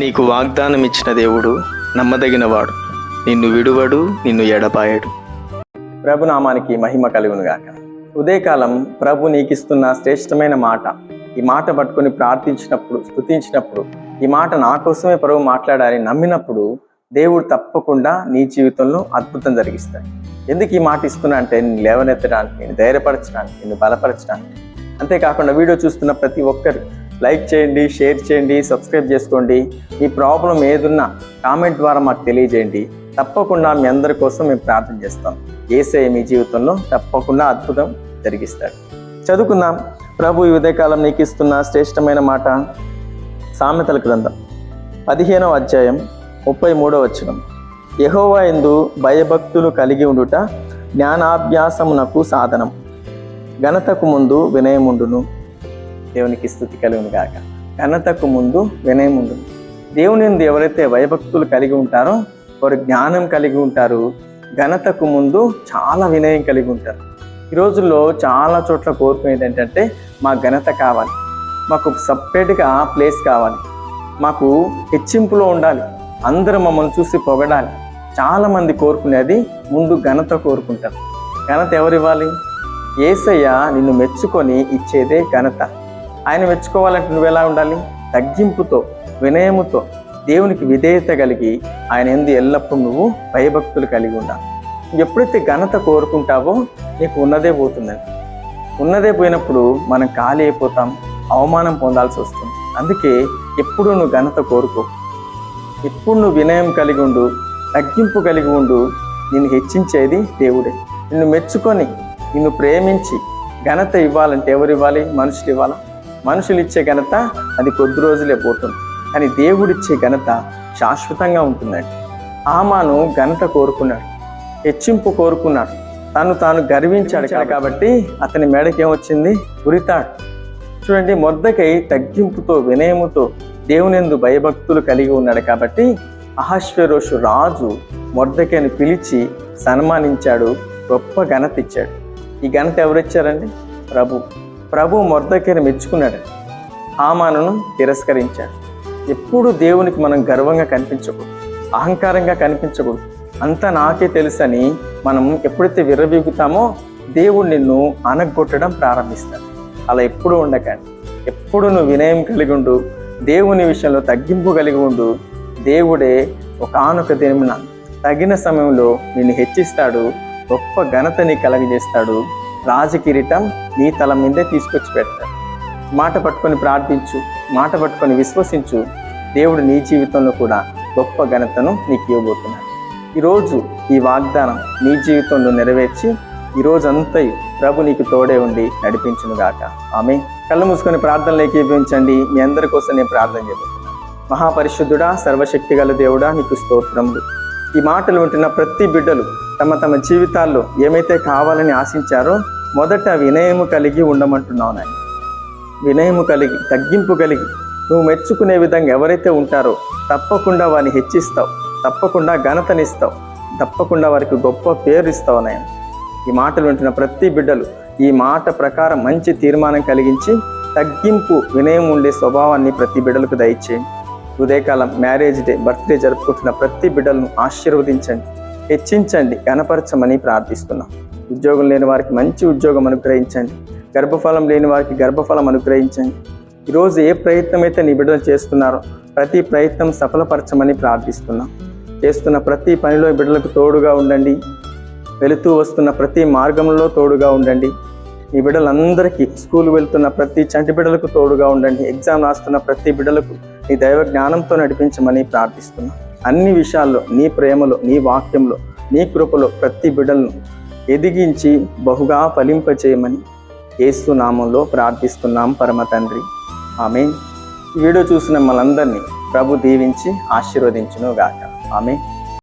నీకు వాగ్దానం ఇచ్చిన దేవుడు నమ్మదగినవాడు. నిన్ను విడువడు నిన్ను ఎడపాయడు ప్రభునామానికి మహిమ కలుగునుగాక ఉదయకాలం ప్రభు నీకిస్తున్న శ్రేష్టమైన మాట. ఈ మాట పట్టుకొని ప్రార్థించినప్పుడు స్థుతించినప్పుడు ఈ మాట నా కోసమే ప్రభు మాట్లాడాలని నమ్మినప్పుడు దేవుడు తప్పకుండా నీ జీవితంలో అద్భుతం జరిగిస్తాడు. ఎందుకు ఈ మాట ఇస్తున్నా అంటే నేను లేవనెత్తడానికి నేను ధైర్యపరచడానికి నేను బలపరచడానికి. అంతేకాకుండా వీడియో చూస్తున్న ప్రతి ఒక్కరు లైక్ చేయండి షేర్ చేయండి సబ్స్క్రైబ్ చేసుకోండి. మీ ప్రాబ్లం ఏదున్నా కామెంట్ ద్వారా మాకు తెలియజేయండి. తప్పకుండా మీ అందరి కోసం మేము ప్రార్థన చేస్తాం. ఏసే మీ జీవితంలో తప్పకుండా అద్భుతం జరిగిస్తాడు. చదువుకుందాం. ప్రభు ఈ ఉదయకాలం నీకు ఇస్తున్న శ్రేష్టమైన మాట. సామెతల గ్రంథం. పదిహేనవ అధ్యాయం ముప్పై మూడవ వచనం. యహోవా ఎందు భయభక్తులు కలిగి ఉండుట జ్ఞానాభ్యాసమునకు సాధనం. ఘనతకు ముందు వినయముండును. దేవునికి స్థుతి కలుగును గాక. ఘనతకు ముందు వినయముండును దేవుని ఎందు ఎవరైతే భయభక్తులు కలిగి ఉంటారో వారు జ్ఞానం కలిగి ఉంటారు. ఘనతకు ముందు చాలా వినయం కలిగి ఉంటారు. ఈ రోజుల్లో చాలా చోట్ల కోరుకునేది ఏంటంటే మా ఘనత కావాలి. మాకు సపరేట్గా ప్లేస్ కావాలి. మాకు హెచ్చింపులో ఉండాలి. అందరూ మమ్మల్ని చూసి పొగడాలి. చాలామంది కోరుకునేది ముందు ఘనత కోరుకుంటారు. ఘనత ఎవరు ఇవ్వాలి ఏసయ్య నిన్ను మెచ్చుకొని ఇచ్చేదే ఘనత. ఆయన మెచ్చుకోవాలంటే నువ్వు ఎలా ఉండాలి? తగ్గింపుతో వినయముతో దేవునికి విధేయత కలిగి ఆయన ఎందు ఎల్లప్పుడూ నువ్వు భయభక్తులు కలిగి ఉండాలి నువ్వు ఎప్పుడైతే ఘనత కోరుకుంటావో నీకు ఉన్నదే పోతుందండి. ఉన్నదే పోయినప్పుడు మనం ఖాళీ అయిపోతాం అవమానం పొందాల్సి వస్తుంది. అందుకే ఎప్పుడు నువ్వు ఘనత కోరుకో. ఎప్పుడు నువ్వు వినయం కలిగి ఉండు తగ్గింపు కలిగి ఉండు నిన్ను హెచ్చించేది దేవుడే. నిన్ను మెచ్చుకొని నిన్ను ప్రేమించి ఘనత ఇవ్వాలంటే ఎవరు ఇవ్వాలి మనుషులు ఇవ్వాలా? మనుషులు ఇచ్చే ఘనత అది కొద్ది రోజులే పోతుంది. కానీ దేవుడిచ్చే ఘనత శాశ్వతంగా ఉంటుందండి. ఆమాను ఘనత కోరుకున్నాడు. హెచ్చింపు కోరుకున్నాడు. తను తాను గర్వించాడు కాబట్టి అతని మెడకి ఏమొచ్చింది ఉరితాడు. చూడండి మొద్దకై తగ్గింపుతో వినయముతో దేవునిందు భయభక్తులు కలిగి ఉన్నాడు కాబట్టి అహశ్వరోషు రాజు మొద్దకైని పిలిచి సన్మానించాడు గొప్ప ఘనత ఇచ్చాడు. ఈ ఘనత ఎవరు ఇచ్చారండి ప్రభు. ప్రభు మొర్దకేని మెచ్చుకున్నాడు. హామానును తిరస్కరించాడు. ఎప్పుడు దేవునికి మనం గర్వంగా కనిపించకూడదు అహంకారంగా కనిపించకూడదు. అంతా నాకే తెలుసని మనం ఎప్పుడైతే విర్రవీగుతామో దేవుడు నిన్ను అనగొట్టడం ప్రారంభిస్తాడు. అలా ఎప్పుడు ఉండకండి. ఎప్పుడు నువ్వు వినయం కలిగి ఉండు దేవుని విషయంలో తగ్గింపు కలిగి ఉండు. దేవుడే ఒకనొక దినమున తగిన సమయంలో నిన్ను హెచ్చిస్తాడు గొప్ప ఘనతని కలగజేస్తాడు. రాజు కిరీటం నీ తల మీదే తీసుకొచ్చి పెడతాడు మాట పట్టుకొని ప్రార్థించు మాట పట్టుకొని విశ్వసించు. దేవుడు నీ జీవితంలో కూడా గొప్ప ఘనతను నీకు ఇవ్వబోతున్నాడు. ఈరోజు ఈ వాగ్దానం నీ జీవితంలో నెరవేర్చి ఈ ప్రభు నీకు తోడే ఉండి నడిపించునుగాక ఆమె కళ్ళు మూసుకొని ప్రార్థనలు ఏకీభవించండి మీ అందరి కోసం నేను ప్రార్థన చేయబోతున్నాను మహాపరిశుద్ధుడా సర్వశక్తి గల దేవుడా నీకు స్తోత్రములు. ఈ మాటలు వింటున్న ప్రతి బిడ్డలు తమ తమ జీవితాల్లో ఏమైతే కావాలని ఆశించారో మొదట వినయము కలిగి ఉండమంటున్నావు నాయన. వినయము కలిగి తగ్గింపు కలిగి నువ్వు మెచ్చుకునే విధంగా ఎవరైతే ఉంటారో తప్పకుండా వారిని హెచ్చిస్తావు తప్పకుండా ఘనతనిస్తావు తప్పకుండా వారికి గొప్ప పేరు ఇస్తావు నాయన. ఈ మాటలు వింటున్న ప్రతి బిడ్డలు ఈ మాట ప్రకారం మంచి తీర్మానం కలిగించి తగ్గింపు వినయం ఉండే స్వభావాన్ని ప్రతి బిడ్డలకు దయచేయండి. ఉదయకాలం మ్యారేజ్ డే బర్త్డే జరుపుకుంటున్న ప్రతి బిడ్డలను ఆశీర్వదించండి. హెచ్చించండి కనపరచమని ప్రార్థిస్తున్నాం. ఉద్యోగం లేని వారికి మంచి ఉద్యోగం అనుగ్రహించండి. గర్భఫలం లేని వారికి గర్భఫలం అనుగ్రహించండి. ఈరోజు ఏ ప్రయత్నం అయితే నీ బిడ్డలు చేస్తున్నారో ప్రతి ప్రయత్నం సఫలపరచమని ప్రార్థిస్తున్నాం. చేస్తున్న ప్రతి పనిలో బిడ్డలకు తోడుగా ఉండండి. వెళుతూ వస్తున్న ప్రతి మార్గంలో తోడుగా ఉండండి. ఈ బిడ్డలందరికీ స్కూల్ వెళ్తున్న ప్రతి చంటి బిడ్డలకు తోడుగా ఉండండి. ఎగ్జామ్ రాస్తున్న ప్రతి బిడ్డలకు నీ దైవ జ్ఞానంతో నడిపించమని ప్రార్థిస్తున్నాం. అన్ని విషయాల్లో నీ ప్రేమలో నీ వాక్యంలో నీ కృపలో ప్రతి బిడ్డలను ఎదిగించి బహుగా ఫలింపచేయమని ఏసునామంలో ప్రార్థిస్తున్నాం పరమ తండ్రి. ఆమె వీడియో చూసిన మనందరినీ ప్రభు దీవించి ఆశీర్వదించును గాక ఆమె